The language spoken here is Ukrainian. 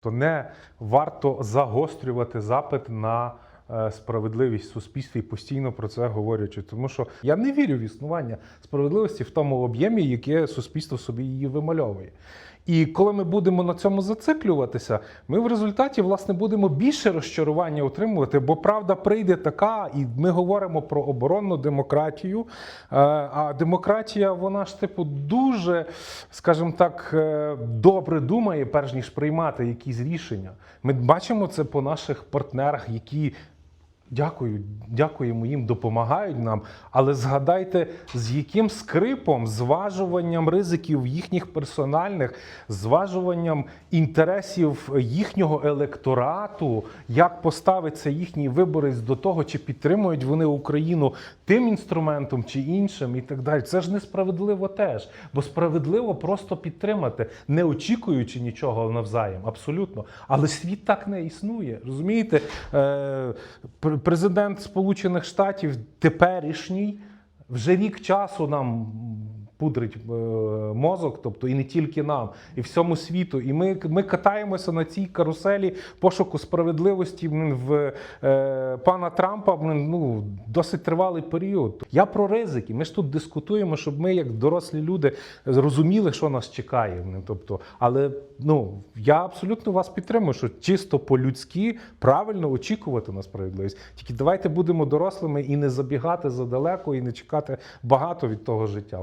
то не варто загострювати запит на е, справедливість в суспільстві, постійно про це говорячи. Тому що я не вірю в існування справедливості в тому об'ємі, яке суспільство собі її вимальовує. І коли ми будемо на цьому зациклюватися, ми в результаті власне будемо більше розчарування отримувати, бо правда прийде така, і ми говоримо про оборонну демократію. Е, А демократія, вона ж типу дуже, скажімо так, е, добре думає, перш ніж приймати якісь рішення. Ми бачимо це по наших партнерах, які. Дякую, дякуємо їм, допомагають нам. Але згадайте, з яким скрипом, зважуванням ризиків їхніх персональних, зважуванням інтересів їхнього електорату, як поставиться їхній виборець до того, чи підтримують вони Україну тим інструментом чи іншим, і так далі. Це ж несправедливо теж. Бо справедливо просто підтримати, не очікуючи нічого навзаєм, абсолютно. Але світ так не існує. Розумієте? Пр- президент Сполучених Штатів теперішній вже рік часу нам пудрить е, мозок, тобто і не тільки нам, і всьому світу. І ми, ми катаємося на цій каруселі пошуку справедливості в е, пана Трампа ну, досить тривалий період. Я про ризики. Ми ж тут дискутуємо, щоб ми, як дорослі люди, зрозуміли, що нас чекає. Тобто, але ну, я абсолютно вас підтримую, що чисто по-людськи правильно очікувати на справедливість. Тільки давайте будемо дорослими і не забігати задалеко, і не чекати багато від того життя.